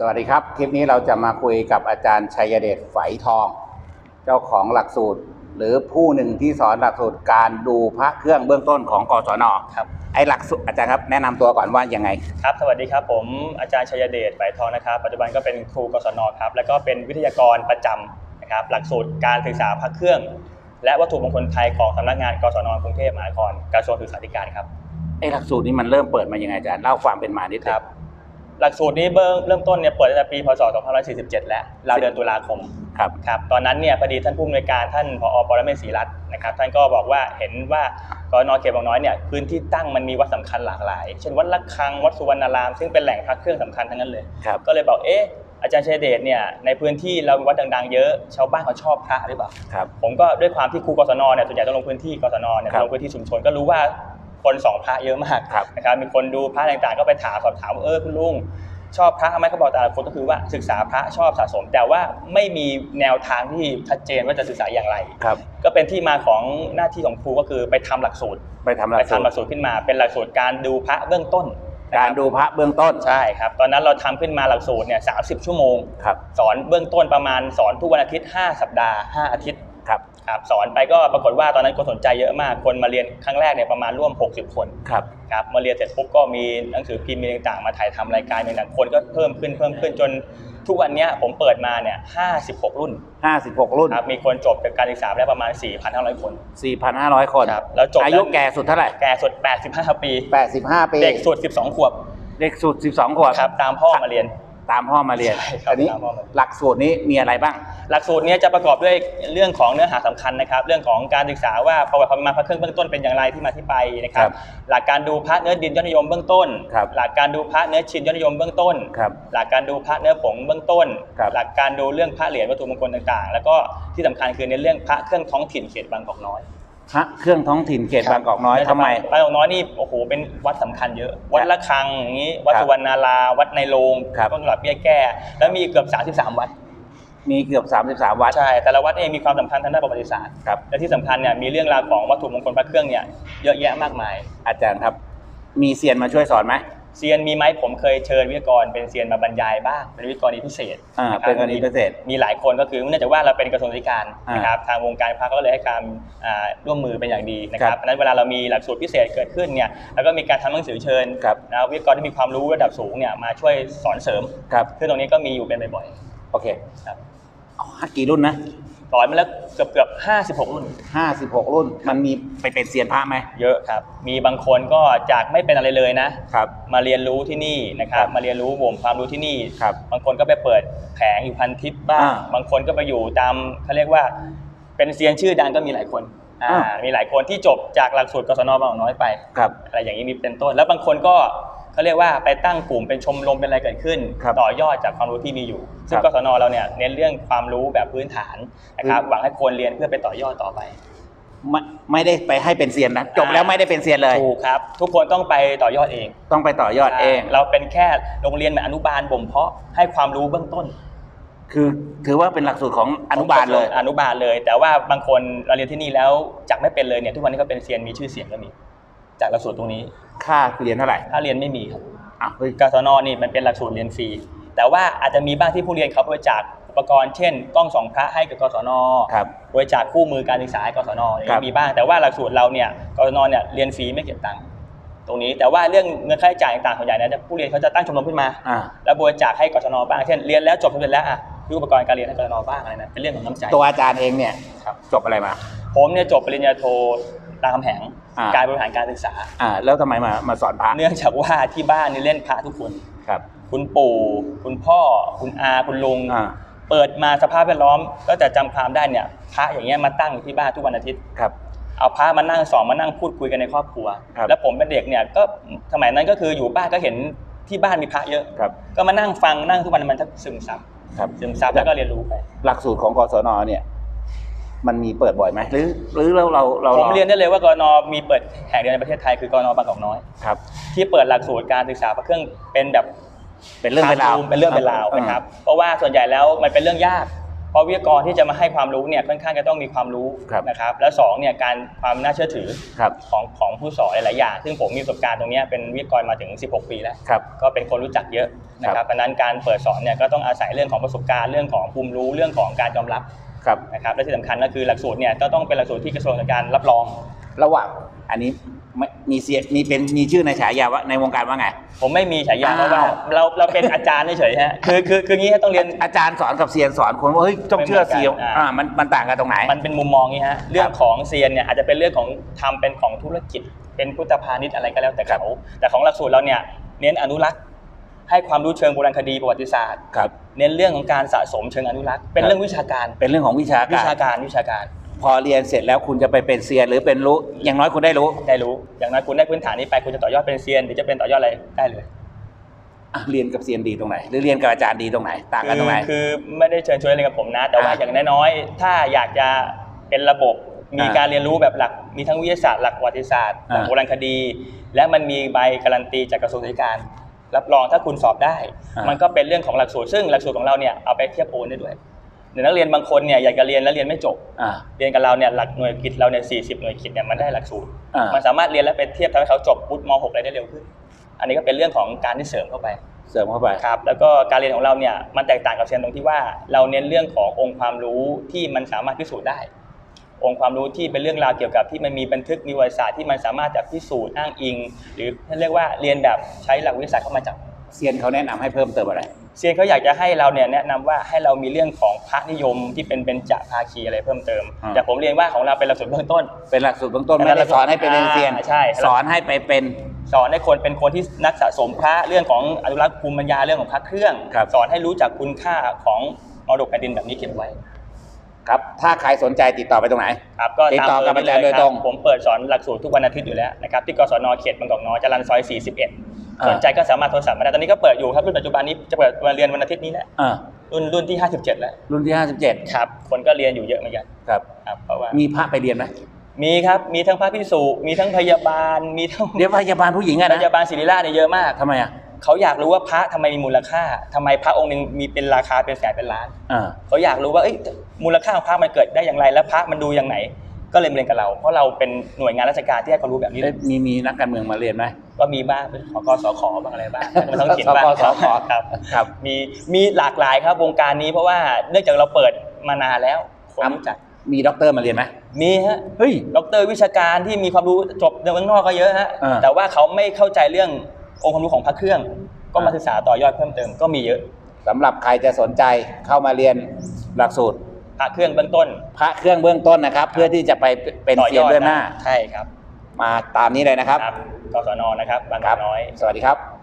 สวัสดีครับ คลิปนี้เราจะมาคุยกับอาจารย์ชัยเดชไฝทอง เจ้าของหลักสูตร หรือผู้หนึ่งที่สอนหลักสูตรการดูพระเครื่องเบื้องต้นของกศนครับไอหลักสูตรอาจารย์ครับแนะนำตัวก่อนว่ายังไง ครับ สวัสดีครับ ผมอาจารย์ชัยเดชไฝทองนะครับปัจจุบันก็เป็นครูกศนครับแล้วก็เป็นวิทยากรประจำนะครับหลักสูตรการศึกษาพระเครื่อง และวัตถุมงคลไทยของสำนักงานกศนกรุงเทพมหานครกระทรวงศึกษาธิการครับไอหลักสูตรนี้มันเริ่มเปิดมายังไงอาจารย์เล่าความเป็นมานิดนึงครับ หลักสูตรนี้เบิ่งเริ่มต้นเนี่ยเปิดตั้งแต่ปีพศ 2547 แล้วราวเดือนตุลาคมครับครับตอนนั้นเนี่ยพอดีท่านผู้อำนวยการท่านผอปรเมศศรีรัตน์นะครับท่านก็บอกว่าเห็นว่ากรนเขตบางน้อยเนี่ยพื้นที่ตั้งมันมีวัดสำคัญหลากหลาย เช่นวัดละคังวัดสุวรรณาราม ซึ่งเป็นแหล่งพระเครื่องสำคัญทั้งนั้นเลยครับก็เลยบอกเอ๊ะอาจารย์ชัยเดชเนี่ยในพื้นที่เรามีวัดดังๆเยอะชาวบ้านเขาชอบพระหรือเปล่าครับผมก็ด้วยความที่ครูกศนเนี่ยส่วนใหญ่ต้องลงพื้นที่กศนเนี่ยครับลงพื้นที่ชุมชนก็รู้ว่า คนสองพระเยอะมากครับนะครับมีคนดูพระต่างๆ ก็ไปถามสอบถามว่าเออคุณลุงชอบพระไหมเขาบอกแต่ละคนก็คือว่าศึกษาพระชอบสะสม แต่ว่าไม่มีแนวทางที่ชัดเจนว่าจะศึกษาอย่างไรครับก็เป็นที่มาของหน้าที่ของครูก็คือไปทำหลักสูตรไปทำหลัไปกสูทำหลัตกรสูตรขึ้นมา เป็นหลักสูตรการดูพระเบื้องต้นนะคการบดูพระเบื้องต้นใช่ครับตอนนั้นเราทำขึ้นมาหลักสูตรเนี่ยสาชั่วโมงครับสอนเบื้องต้นประมาณสอนทุกวันอาทิตย์ 5 สัปดาห์ 5 อาทิตย์ ครับครับสอนไปก็ปรากฏว่าตอนนั้นคนสนใจเยอะมาก คนมาเรียนครั้งแรกเนี่ยประมาณร่วม 60 คนครับครับมาเรียนเสร็จปุ๊บก็มีหนังสือพิมพ์มีต่างๆ มาถ่ายทำรายการต่างๆคนก็เพิ่มขึ้นเพิ่มขึ้นจนทุกวันเนี้ยผมเปิดมาเนี่ย56 รุ่น 56 รุ่น ครับ มีคนจบจากการศึกษาไปแล้วประมาณ 4,500 คน 4,500 คน ครับ แล้วจบอายุแก่สุดเท่าไหร่ แก่สุด 85 ปี 85 ปี เด็กสุด 12 ขวบ เด็กสุด 12 ขวบ ครับ ตามพ่อมาเรียน ตามพ่อมาเรียนใช่ครับอันนี้ตามพ่อมาเรียนหลักสูตรนี้มีอะไรบ้าง หลักสูตรเนี้จะประกอบด้วยเรื่องของเนื้อหาสำคัญนะครับ เรื่องของการศึกษาว่าประวัติความเป็นมาพระเครื่องเบื้องต้นเป็นอย่างไรที่มาที่ไปนะครับครับหลักการดูพระเนื้อดินยอดนิยมเบื้องต้นครับหลักการดูพระเนื้อชินยอดนิยมเบื้องต้นครับหลักการดูพระเนื้อผงเบื้องต้นครับหลักการดูเรื่องพระเหรียญวัตถุมงคลต่างๆ แล้วก็ที่สำคัญคือในเรื่องพระเครื่องท้องถิ่นเขตบางกอกน้อย พระเครื่องท้องถิ่นเขตบางกอกน้อยทำไม บางกอกน้อยนี่โอ้โหเป็นวัดสำคัญเยอะ วัดละคังอย่างนี้ วัดครับสุวรรณาราวัดในโรงครับ ต้นหลับเบี้ยแก้ แล้วมีเกือบ 33 วัดมีเกือบ 33 วัดใช่แต่ละวัดเองมีความสำคัญทางด้านประวัติศาสตร์ ครับ และที่สำคัญเนี่ยมีเรื่องราวของวัตถุมงคลพระเครื่องเนี่ยเยอะแยะมากมาย อาจารย์ครับ มีเซียนมาช่วยสอนไหม เซียนมีไหมผมเคยเชิญวิทยากรเป็นเซียนมาบรรยายบ้างเป็นวิทยากรณีพิเศษอ่าะคบเป็นกรณีพิเศษ มีหลายคนก็คือเนื่องจากว่าเราเป็นกระทรวงศึกษาธิการอ่านนะครับทางวงการพระก็เลยให้การอ่าร่วมมือเป็นอย่างดีนะคครัรับบเพราะฉะนั้นเวลาเรามีหลักสูตรพิเศษเกิดขึ้นเนี่ยแล้วก็มีการทำหนังสือเชิญครับนะวิทยากรที่มีความรู้ระดับสูงเนี่ยมาช่วยสอนเสริมครับซึ่งตรงนี้ก็มีอยู่เป็นบ่อยโอเคๆครับเอากี่รุ่นนะ สอนมาแล้วเกือบเกือบห้าสิบหกรุ่น56รุ่น มันมีไปเป็นเซียนพระไหม เยอะครับ มีบางคนก็จากไม่เป็นอะไรเลยนะครับ มาเรียนรู้ที่นี่นะครัครับบมาเรียนรู้บ่มความรู้ที่นี่ครับ บางคนก็ไปเปิดแผงอยู่พันทิปบ้างอ่าบางคนก็ไปอยู่ตามเขาเรียกว่า เป็นเซียนชื่อดังก็มีหลายคนอ่าอ่ามีหลายคนที่จบจากหลักสูตรกศนบางกอกน้อยไปครับอะไรอย่างนี้มีเป็นต้น แล้วบางคนก็ เขาเรียกว่าไปตั้งกลุ่มเป็นชมรมเป็นอะไรเกิดขึ้นครับต่อยอดจากความรู้ที่มีอยู่ ซึ่งครับกศนเราเนี่ยเน้นเรื่องความรู้แบบพื้นฐานนะครับอืมหวังให้คนเรียนเพื่อไปต่อยอดต่อไปไม่ไม่ได้ไปให้เป็นเซียนนะจบแล้วไม่ได้เป็นเซียนเลยถูกครับ ทุกคนต้องไปต่อยอดเอง ต้องไปต่อยอดเอง เราเป็นแค่โรงเรียนเหมือนอนุบาลบ่มเพาะให้ความรู้เบื้องต้น คือถือว่าเป็นหลักสูตรของอนุบาลเลย อนุบาลเลย แต่ว่าบางคนเราเรียนที่นี่แล้วจากไม่เป็นเลยเนี่ยทุกวันนี้ก็เป็นเซียนมีชื่อเสียงก็มี จากหลักสูตรตรงนี้ ค่าเรียนเท่าไหร่ถ้าเรียนไม่มีครับอ้าวเฮ้ยกศนนี่มันเป็นหลักสูตรเรียนฟรี แต่ว่าอาจจะมีบ้างที่ผู้เรียนเขาบริจาคอุปกรณ์เช่นกล้องสองพระให้กับกศนครับบริจาคคู่มือการศึกษาให้กศนอย่างครันี้บมีบ้าง แต่ว่าหลักสูตรเราเนี่ยกศนเนี่ยเรียนฟรีไม่เก็บตังค์ตรงนี้แต่ว่าเรื่องเงินค่าใช้จ่ายต่างๆส่วนใหญ่เนี่ยผู้เรียนเขาจะตั้งชมรมขึ้นมาอ่าแล้วบริจาคให้กศนบ้างเช่นเรียนแล้วจบสำเร็จแล้วอะซื้ออุปกรณ์การเรียนให้กศนบ้างอะไรนะเป็นเรื่องของน้ำใจตัวอาจารย์เองเนี่ยครับจบอะไรมา ผมเนี่ยจบปริญญาโท รามคำแหงอ่า การบริหารการศึกษา อ่า แล้วทำไมมามาสอนพระเนื่องจากว่าที่บ้านนี่เล่นพระทุกคน ครับ คุณปู่ คุณพ่อ คุณอา คุณลุง อ่า เปิดมาสภาพแวดล้อมก็จะจำความได้เนี่ย พระอย่างเงี้ยมาตั้งอยู่ที่บ้านทุกวันอาทิตย์ ครับ เอาพระมานั่งสอนมานั่งพูดคุยกันในครอบครัว ครับแล้วผมเป็นเด็กเนี่ยก็สมัยนั้นก็คืออยู่บ้านก็เห็นที่บ้านมีพระเยอะ ครับ ก็มานั่งฟังนั่งทุกวันมันจะซึมซับครับ ซึมซับแล้วก็เรียนรู้ไป หลักสูตรของกศนเนี่ย มันมีเปิดบ่อยไหมหรือหรือเราเราเราผมเรียนได้เลยว่ากรนมีเปิดแห่งเดียวในประเทศไทยคือกรนบางกอกน้อยครับ ที่เปิดหลักสูตรการศึกษาพระเครื่องเป็นแบบเป็นเรื่องเป็นราวเป็นเรื่องเป็นราวนะครับ เพราะว่าส่วนใหญ่แล้วมันเป็นเรื่องยาก เพราะวิทยากรที่จะมาให้ความรู้เนี่ยค่อนข้างจะต้องมีความรู้ครับนะครับ แล้วสองเนี่ยการความน่าเชื่อถือครับของของผู้สอนหลายๆอย่าง ซึ่งผมมีประสบการณ์ตรงเนี้ยเป็นวิทยากรมาถึง 16 ปีแล้วครับก็เป็นคนรู้จักเยอะนะคครัรับบเพราะฉะนั้นการเปิดสอนเนี่ยก็ต้องอาศัยเรื่องของประสบการณ์เรื่องของภูมิรู้เรื่องของการยอมรับ ครับนะครับและที่สำคัญก็คือหลักสูตรเนี่ยก็ต้องเป็นหลักสูตรที่กระทรวงการรับรอง ระหว่างอันนี้ไม่มีเสียมีเป็นมีชื่อในฉายาว่าในวงการว่าไง ผมไม่มีฉายาเพราะว่าอ้าวเราเราเป็นอาจารย์เฉยๆฮะคือคือคืองี้ฮะต้องเรียน อาจารย์สอนกับเซียนสอนคนว่าเฮ้ยต้องเชื่อเซียนไม่เหมือนกันอ่าอ่ามันมันต่างกันตรงไหน มันเป็นมุมมองนี้ฮะเรื่องของเซียนเนี่ยอาจจะเป็นเรื่องของทำเป็นของธุรกิจ เป็นพุทธพาณิชย์อะไรก็แล้วแต่เขาแต่ของหลักสูตรเราเนี่ยเน้นอนุรักษ์ ให้ความรู้เชิงโบราณคดีประวัติศาสตร์ครับเน้นเรื่องของการสะสมเชิงอนุรักษ์เป็นเรื่องวิชาการ เป็นเรื่องของวิชาวิการชาการวิชาการ พอเรียนเสร็จแล้วคุณจะไปเป็นเซียนหรือเป็นรู้อย่างน้อยคุณได้รู้ได้รู้ อย่างน้อยคุณได้พื้นฐานนี้ไปคุณจะต่อยอดเป็นเซียนหรือจะเป็นต่อยอดอะไรได้เลยอะเรียนกับเซียนดีตรงไหน หรือเรียนกับอาจารย์ดีตรงไหน ต่างกันตรงไหนคือคือไม่ได้เชิญชวนอะไรกับผมนะ แต่ว่าอ่าอย่างน้อยๆถ้าอยากจะเป็นระบบมีอ่าการเรียนรู้แบบหลักมีทั้งวิทยาศาสตร์หลักประวัติศาสตร์หลักอ่าโบราณคดี และมันมีใบการันตีจากกระทรวงศึกษาธิการ รับรองถ้าคุณสอบได้อ่ามัมันก็เป็นเรื่องของหลักสูตรซึ่งหลักสูตรของเราเนี่ยเอาไปเทียบโอนได้ด้วยเดี๋ยวนักเรียนบางคนเนี่ยอยากจะเรียนแล้วเรียนไม่จบอ่าเรียนกับเราเนี่ยหลักหน่วยกิจเราเนี่ยสี่สิบหน่วยกิจเนี่ยมันได้หลักสูตรอ่ามัมันสามารถเรียนแล้วไปเทียบทำให้เขาจบวุฒิม .6 อะไรได้เร็วขึ้น อันนี้ก็เป็นเรื่องของการที่เสริมเข้าไป เสริมเข้าไปครับแล้วก็การเรียนของเราเนี่ยมันแตกต่างกับเซียนตรงที่ว่าเราเน้นเรื่องขององค์ความรู้ที่มันสามารถพิสูจน์ได้ องค์ความรู้ที่เป็นเรื่องราวเกี่ยวกับที่มันมีบันทึกมีประวัติศาสตร์ที่มันสามารถจะพิสูจน์อ้างอิง หรือเรียกว่าเรียนแบบใช้หลักวิทยาศาสตร์เข้ามาจับเซียนเขาแนะนำให้เพิ่มเติมอะไรเซียนเขาอยากจะให้เราเนี่ยแนะนำว่าให้เรามีเรื่องของพระนิยมที่เป็นเบญจภาคีอะไรเพิ่มเติมอ่าแต่ผมเรียนว่าของเราเป็นหลักสูตรเบื้องต้น เป็นหลักสูตรเบื้องต้นอันไม่นั้นได้สอนให้เป็นเซียนอ่าใช่สอนให้ไปเป็นสอนให้คนเป็นคนที่นักสะสมพระเรื่องของอนุรักษ์ภูมิปัญญาเรื่องของพระเครื่องครับสอนให้รู้จักคุณค่าของมรดกแผ่นดินแบบนี้เก็บไว้ ครับ ถ้าใครสนใจติดต่อไปตรงไหน ครับก็ติดต่อกับมอาจารย์โดยตรง ผมเปิดสอนหลักสูตรทุกวันอาทิตย์อยู่แล้วนะครับที่กศนเขตบางกอกน้อยจรัญซอย 41อ่าสนใจก็สามารถโทรศัพท์มาได้ตอนนี้ก็เปิดอยู่ครับรุ่นปัจจุบันนี้จะเปิดมาเรียนวันอาทิตย์นี้แหละอ่ารุ่นรุ่นที่ 57 แล้ว รุ่นที่ห้าสิบเจ็ดครับ คนก็เรียนอยู่เยอะเหมือนกันครับครับเพราะว่ามีพระไปเรียนไหมมีครับ มีทั้งพระพิสุมีทั้งพยาบาล มีทั้งเรียนพยาบาลผู้หญิงอะพนะยาบาลศิริราชเนี่ยเยอะมากทำไมอะ เขาอยากรู้ว่าพระทำไมมีมูลค่าทำไมพระองค์หนึ่งมีเป็นราคาเป็นแสนเป็นล้านอ่าเขาอยากรู้ว่าเอ้ยมูลค่าของพระมันเกิดได้อย่างไร และพระมันดูอย่างไหน ก็เลยมาเรียนกับเรา เพราะเราเป็นหน่วยงานราชการที่ให้ความรู้แบบนี้ได้มีมีนักการเมืองมาเรียนไหมก็มีบ้างเป็นขกสขบ้างอะไรบ้างมันต้องถิ่นบ้างสกสขครับครับ มีมีหลากหลายครับวงการนี้เพราะว่าเนื่องจากเราเปิดมานานแล้วคนรู้จักมีด็อกเตอร์มาเรียนไหมมีฮะ เฮ้ยดอกเตอรวิชาการที่มีความรู้จบในเมืองนอกก็เยอะฮะอ่าแต่ว่าเขาไม่เข้าใจเรื่อง องค์ความรู้ของพระเครื่อง ก็มาอ่าศึกษาต่อยอดเพิ่มเติมก็มีเยอะสำหรับใครจะสนใจเข้ามาเรียนหลักสูตร พระเครื่องเบื้องต้น พระเครื่องเบื้องต้นนะครับ เพื่อที่จะไปเป็นต่อเซียนเดือนหน้า ใช่ครับ มาตามนี้เลยนะครับครับกศนนะครับบางกครัอกน้อย สวัสดีครับ